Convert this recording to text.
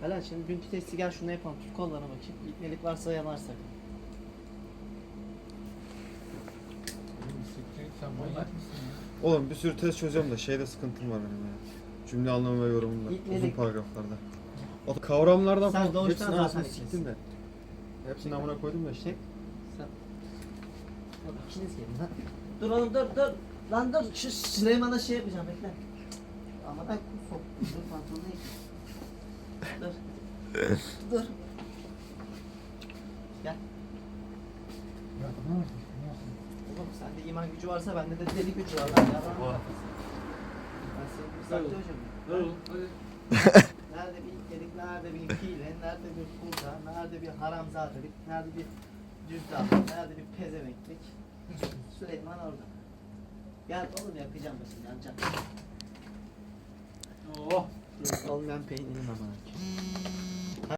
Helal şimdi dünkü testi gel şunu yapalım. Tut kollarına bakayım. İlkmelik varsa yanarsak. Sen manyak mısın ya? Oğlum bir sürü test çözüyorum da şeyde sıkıntım var benim ya. Cümle anlamı ve yorumunda. İlk Uzun paragraflarda. O kavramlardan Sen falan doğuştan hepsini zaten arasına ikisin. siktim de. Hepsini amına koydum da işte. Çek. Sen. Oğlum ikiniz gelin lan. Dur oğlum dur dur. Lan dur şu Süleyman'a şey yapacağım bekle. Ama ben sok. Dur pantolonu yıkayım. Dur. Dur. Gel. Oğlum sende iman gücü varsa bende de deli gücü var lan. Ya ben Ben seni bir saklı hocam. Nerede bir ilk nerede bir hile, nerede bir kulda, nerede bir haramzadelik, nerede bir cüzdanlık, nerede bir pezemeklik. Süleyman orada. Gel oğlum yakacağım da seni yanacak. Oh. Olmayan peynirim ama.